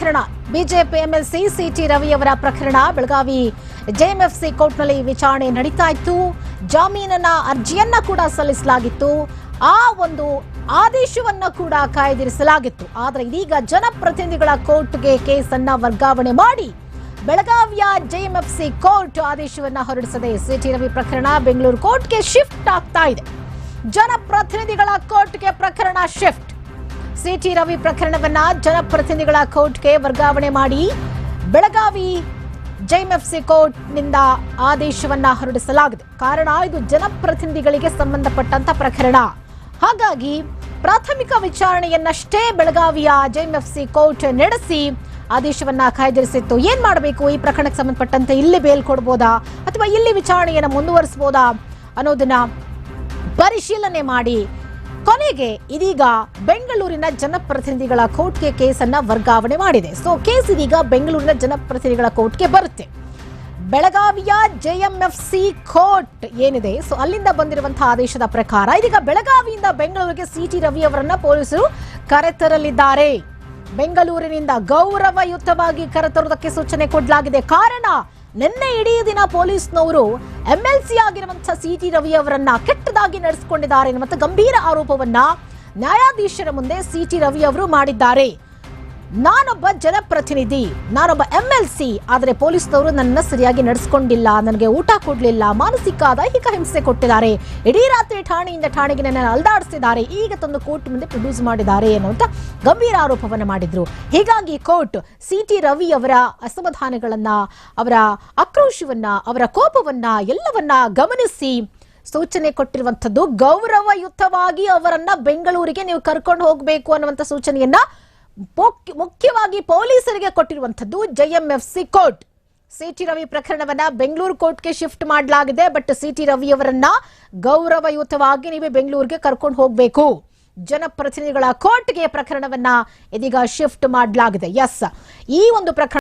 ಪ್ರಕರಣ. BJP MLC city Ravi ಅವರ ಪ್ರಕರಣ. ಬೆಳಗಾವಿ ಜೆಎಂಎಫ್ಸಿ ಕೋರ್ಟ್ನಲ್ಲಿ ವಿಚಾರಣೆ ನಡೀತಾ ಇತ್ತು. ಜಾಮೀನನ್ನ, ಅರ್ಜಿಯನ್ನ ಕೂಡ ಸಲ್ಲಿಸಲಾಗಿತ್ತು. ಆ ಒಂದು ಆದೇಶವನ್ನ ಕೂಡ ಕಾಯ್ದಿರಿಸಲಾಗಿತ್ತು. ಆದರೆ ಇದೀಗ ಜನಪ್ರತಿನಿಧಿಗಳ ಕೋರ್ಟ್ಗೆ ಕೇಸನ್ನ ವರ್ಗಾವಣೆ ಮಾಡಿ ಬೆಳಗಾವಿಯ ಜೆಎಂಎಫ್ಸಿ ಕೋರ್ಟ್ ಆದೇಶವನ್ನ ಹೊರಡಿಸದೆ ಸಿಟಿ ರವಿ ಪ್ರಕರಣ ಬೆಂಗಳೂರು ಕೋರ್ಟ್ಗೆ ಶಿಫ್ಟ್ ಆಗ್ತಾ ಇದೆ. ಜನಪ್ರತಿನಿಧಿಗಳ ಕೋರ್ಟ್ಗೆ ಪ್ರಕರಣ ಶಿಫ್ಟ್. ಸಿಟಿ ರವಿ ಪ್ರಕರಣವನ್ನ ಜನಪ್ರತಿನಿಧಿಗಳ ಕೋರ್ಟ್ಗೆ ವರ್ಗಾವಣೆ ಮಾಡಿ ಬೆಳಗಾವಿ ಜೈಎಂಎಫ್ಸಿ ಕೋರ್ಟ್ನಿಂದ ಆದೇಶವನ್ನ ಹೊರಡಿಸಲಾಗಿದೆ. ಕಾರಣ ಇದು ಜನಪ್ರತಿನಿಧಿಗಳಿಗೆ ಸಂಬಂಧಪಟ್ಟಂತ ಪ್ರಕರಣ. ಹಾಗಾಗಿ ಪ್ರಾಥಮಿಕ ವಿಚಾರಣೆಯನ್ನಷ್ಟೇ ಬೆಳಗಾವಿಯ ಜೈಎಂಎಫ್ಸಿ ಕೋರ್ಟ್ ನಡೆಸಿ ಆದೇಶವನ್ನ ಕಾಯ್ದಿರಿಸಿತ್ತು. ಏನ್ ಮಾಡಬೇಕು? ಈ ಪ್ರಕರಣಕ್ಕೆ ಸಂಬಂಧಪಟ್ಟಂತೆ ಇಲ್ಲಿ ಬೇಲ್ ಕೊಡ್ಬೋದಾ? ಅಥವಾ ಇಲ್ಲಿ ವಿಚಾರಣೆಯನ್ನು ಮುಂದುವರಿಸಬಹುದಾ ಅನ್ನೋದನ್ನ ಪರಿಶೀಲನೆ ಮಾಡಿ ಕೊನೆಗೆ ಇದೀಗ ಬೆಂಗಳೂರಿನ ಜನಪ್ರತಿನಿಧಿಗಳ ಕೋರ್ಟ್ಗೆ ಕೇಸನ್ನ ವರ್ಗಾವಣೆ ಮಾಡಿದೆ. ಸೊ ಕೇಸ್ ಇದೀಗ ಬೆಂಗಳೂರಿನ ಜನಪ್ರತಿನಿಧಿಗಳ ಕೋರ್ಟ್ಗೆ ಬರುತ್ತೆ. ಬೆಳಗಾವಿಯ ಜೆಎಂಎಫ್ಸಿ ಕೋರ್ಟ್ ಏನಿದೆ? ಸೊ ಅಲ್ಲಿಂದ ಬಂದಿರುವಂತಹ ಆದೇಶದ ಪ್ರಕಾರ ಇದೀಗ ಬೆಳಗಾವಿಯಿಂದ ಬೆಂಗಳೂರಿಗೆ ಸಿಟಿ ರವಿ ಅವರನ್ನ ಪೊಲೀಸರು ಕರೆತರಲಿದ್ದಾರೆ. ಬೆಂಗಳೂರಿನಿಂದ ಗೌರವಯುತವಾಗಿ ಕರೆತರುವುದಕ್ಕೆ ಸೂಚನೆ ಕೊಡಲಾಗಿದೆ. ಕಾರಣ, ನಿನ್ನೆ ಇಡೀ ದಿನ ಪೊಲೀಸ್ನವರು ಎಂಎಲ್ಸಿ ಆಗಿರುವಂತಹ ಸಿಟಿ ರವಿ ಅವರನ್ನ ಕೆಟ್ಟದಾಗಿ ನಡೆಸಿಕೊಂಡಿದ್ದಾರೆ ಎನ್ನುವಂತ ಗಂಭೀರ ಆರೋಪವನ್ನ ನ್ಯಾಯಾಧೀಶರ ಮುಂದೆ ಸಿಟಿ ರವಿ ಅವರು ಮಾಡಿದ್ದಾರೆ. ನಾನೊಬ್ಬ ಜನಪ್ರತಿನಿಧಿ, ನಾನೊಬ್ಬ ಎಂ ಎಲ್ ಸಿ ಆದರೆ ಪೊಲೀಸ್ನವರು ನನ್ನ ಸರಿಯಾಗಿ ನಡೆಸ್ಕೊಂಡಿಲ್ಲ, ನನಗೆ ಊಟ ಕೊಡಲಿಲ್ಲ, ಮಾನಸಿಕ ದೈಹಿಕ ಹಿಂಸೆ ಕೊಟ್ಟಿದ್ದಾರೆ. ಇಡೀ ರಾತ್ರಿ ಠಾಣೆಯಿಂದ ಠಾಣೆಗೆ ನನ್ನ ಅಲ್ದಾಡಿಸಿದ್ದಾರೆ. ಈಗ ತಂದು ಕೋರ್ಟ್ ಮುಂದೆ ಪ್ರೊಡ್ಯೂಸ್ ಮಾಡಿದ್ದಾರೆ ಅನ್ನುವಂತ ಗಂಭೀರ ಆರೋಪವನ್ನು ಮಾಡಿದ್ರು. ಹೀಗಾಗಿ ಕೋರ್ಟ್ ಸಿ ಟಿ ರವಿ ಅವರ ಅಸಮಾಧಾನಗಳನ್ನು, ಅವರ ಆಕ್ರೋಶವನ್ನ, ಅವರ ಕೋಪವನ್ನ, ಎಲ್ಲವನ್ನ ಗಮನಿಸಿ ಸೂಚನೆ ಕೊಟ್ಟಿರುವಂತದ್ದು ಗೌರವಯುತವಾಗಿ ಅವರನ್ನ ಬೆಂಗಳೂರಿಗೆ ನೀವು ಕರ್ಕೊಂಡು ಹೋಗಬೇಕು ಅನ್ನುವಂತ ಸೂಚನೆಯನ್ನ ಮುಖ್ಯವಾಗಿ ಪೊಲೀಸರಿಗೆ ಕೊಟ್ಟಿರುವಂತದ್ದು ಜೆಎಂಎಫ್ಸಿ ಕೋರ್ಟ್. ಸಿಟಿ ರವಿ ಪ್ರಕರಣವನ್ನ ಬೆಂಗಳೂರು ಕೋರ್ಟ್ಗೆ ಶಿಫ್ಟ್ ಮಾಡಲಾಗಿದೆ, ಬಟ್ ಸಿಟಿ ರವಿ ಅವರನ್ನ ಗೌರವಯುತವಾಗಿ ನೀವೇ ಬೆಂಗಳೂರಿಗೆ ಕರ್ಕೊಂಡು ಹೋಗಬೇಕು. ಜನಪ್ರತಿನಿಧಿಗಳ ಕೋರ್ಟ್ಗೆ ಪ್ರಕರಣವನ್ನ ಇದೀಗ ಶಿಫ್ಟ್ ಮಾಡಲಾಗಿದೆ. ಎಸ್ ಈ ಒಂದು ಪ್ರಕರಣ